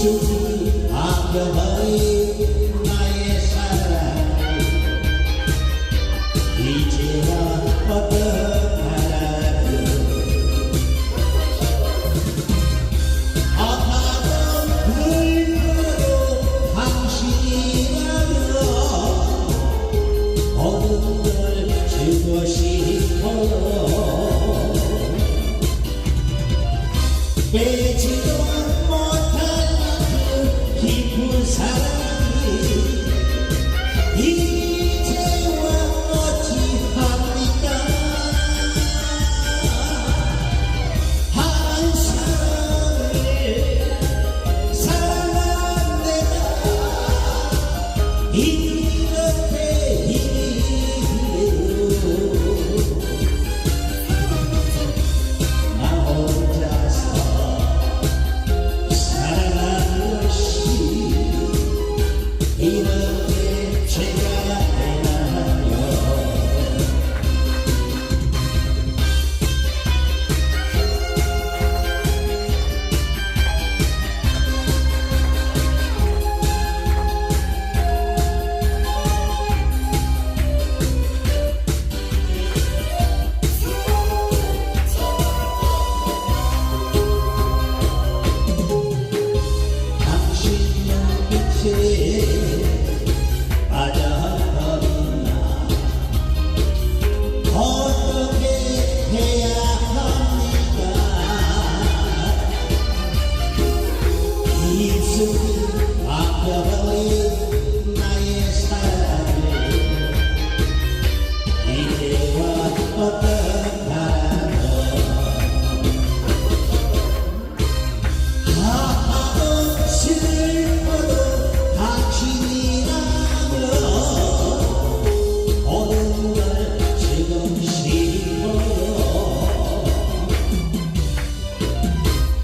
주님 안겨버린 나의 사랑 이제와 어떡하라고 아파도 불러도 당신이라면 모든 걸 주고 싶어. He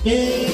Yeah.